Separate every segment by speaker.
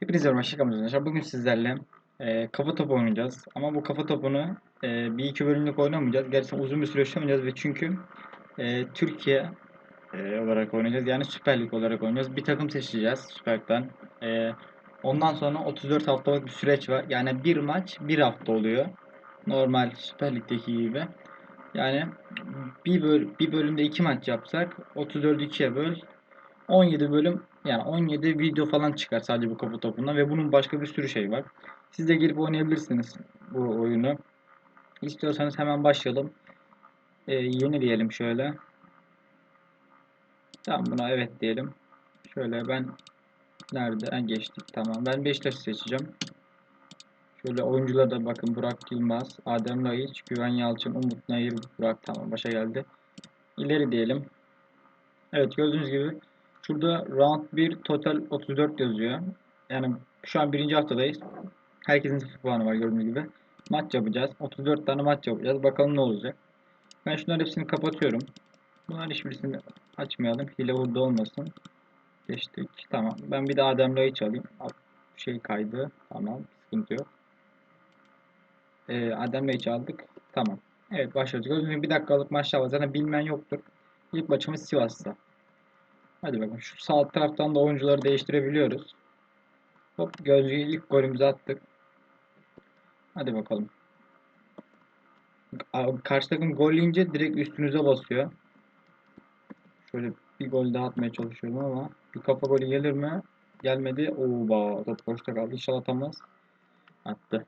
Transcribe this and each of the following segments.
Speaker 1: Hepinize merhaba arkadaşlar. Bugün sizlerle e, kafa topu oynayacağız. Ama bu kafa topunu e, bir iki bölümlük oynamayacağız. Gerçekten uzun bir süre oynayacağız ve çünkü e, Türkiye e, olarak oynayacağız. Yani Süper Lig olarak oynayacağız. Bir takım seçeceğiz Süper Lig'den. E, ondan sonra 34 haftalık bir süreç var. Yani bir maç bir hafta oluyor. Normal Süper Lig'deki gibi. Yani bir, böl bir bölümde iki maç yapsak 34'ü ikiye böl 17 bölüm yani 17 video falan çıkar sadece bu kafa topundan ve bunun başka bir sürü şey var. Siz de gelip oynayabilirsiniz bu oyunu. İstiyorsanız hemen başlayalım. Ee, yeni diyelim şöyle. Tamam buna evet diyelim. Şöyle ben nerede? En geçtik tamam. Ben Beşiktaş'ı seçeceğim. Şöyle oyunculara da bakın Burak Yılmaz, Adem Laiç, Güven Yalçın, Umut Nayır, Burak tamam başa geldi. İleri diyelim. Evet gördüğünüz gibi Şurada round 1 total 34 yazıyor. Yani şu an birinci haftadayız. Herkesin 0 puanı var gördüğünüz gibi. Maç yapacağız. 34 tane maç yapacağız. Bakalım ne olacak. Ben şunların hepsini kapatıyorum. Bunların hiçbirisini açmayalım. Hile hurda olmasın. Geçtik. Tamam. Ben bir de Adem Laiç alayım. Şey kaydı. Tamam. Sıkıntı yok. Ee, Adem Laiç aldık. Tamam. Evet başlıyoruz. Gördüğünüz gibi bir dakikalık maçlar var. Zaten bilmeyen yoktur. İlk maçımız Sivas'ta. Hadi bakalım. Şu sağ taraftan da oyuncuları değiştirebiliyoruz. Hop gözcüğü ilk golümüzü attık. Hadi bakalım. Karşı takım gol yiyince direkt üstünüze basıyor. Şöyle bir gol daha atmaya çalışıyorum ama bir kafa golü gelir mi? Gelmedi. Oba top boşta kaldı. İnşallah atamaz. Attı.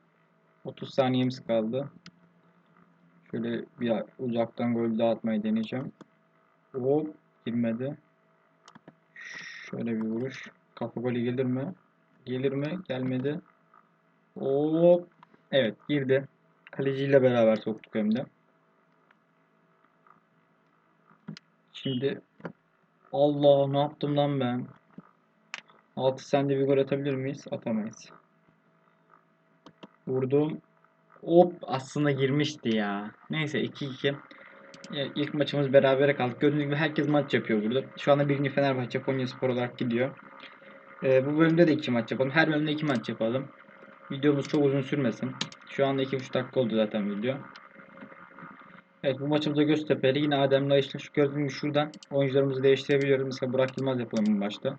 Speaker 1: 30 saniyemiz kaldı. Şöyle bir uzaktan gol daha atmayı deneyeceğim. Hop girmedi. Şöyle bir vuruş. Kafa golü gelir mi? Gelir mi? Gelmedi. Hop. Evet girdi. Kaleciyle beraber soktuk hem de. Şimdi Allah ne yaptım lan ben? Altı sende bir gol atabilir miyiz? Atamayız. Vurdum. Hop aslında girmişti ya. Neyse 2-2. İlk maçımız berabere kaldık. Gördüğünüz gibi herkes maç yapıyor burada. Şu anda birinci Fenerbahçe Konya Spor olarak gidiyor. Ee, bu bölümde de iki maç yapalım. Her bölümde iki maç yapalım. Videomuz çok uzun sürmesin. Şu anda iki buçuk dakika oldu zaten video. Evet bu maçımızda Göztepe'li. Yine Adem Laiç'le şu gördüğünüz gibi şuradan oyuncularımızı değiştirebiliyoruz. Mesela Burak Yılmaz yapalım bu maçta.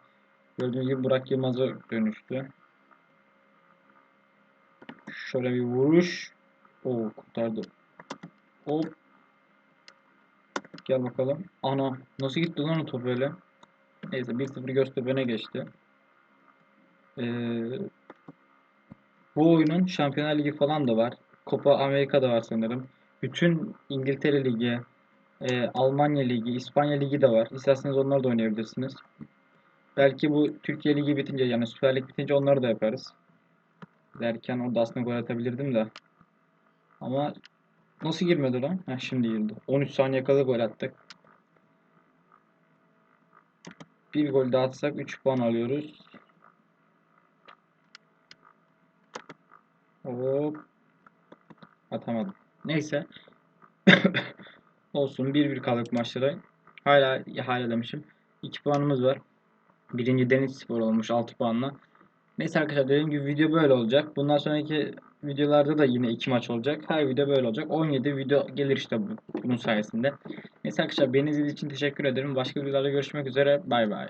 Speaker 1: Gördüğünüz gibi Burak Yılmaz'a dönüştü. Şöyle bir vuruş. Oo kurtardı. Hop Gel bakalım. Ana nasıl gitti lan o top öyle? Neyse 1-0 Göztepe'ne geçti. Ee, bu oyunun Şampiyonlar Ligi falan da var. Copa Amerika'da var sanırım. Bütün İngiltere Ligi, e, Almanya Ligi, İspanya Ligi de var. İsterseniz onları da oynayabilirsiniz. Belki bu Türkiye Ligi bitince yani Süper Lig bitince onları da yaparız. Derken orada aslında gol atabilirdim de. Ama Nasıl girmedi lan? Heh, şimdi girdi. 13 saniye kala gol attık. Bir gol daha atsak 3 puan alıyoruz. Hop. Atamadım. Neyse. Olsun. 1-1 kaldık maçlara. Hala hala demişim. 2 puanımız var. Birinci Deniz Spor olmuş 6 puanla. Neyse arkadaşlar dediğim gibi video böyle olacak. Bundan sonraki videolarda da yine iki maç olacak. Her video böyle olacak. 17 video gelir işte bunun sayesinde. Neyse arkadaşlar beni izlediğiniz için teşekkür ederim. Başka videolarda görüşmek üzere. Bay bay.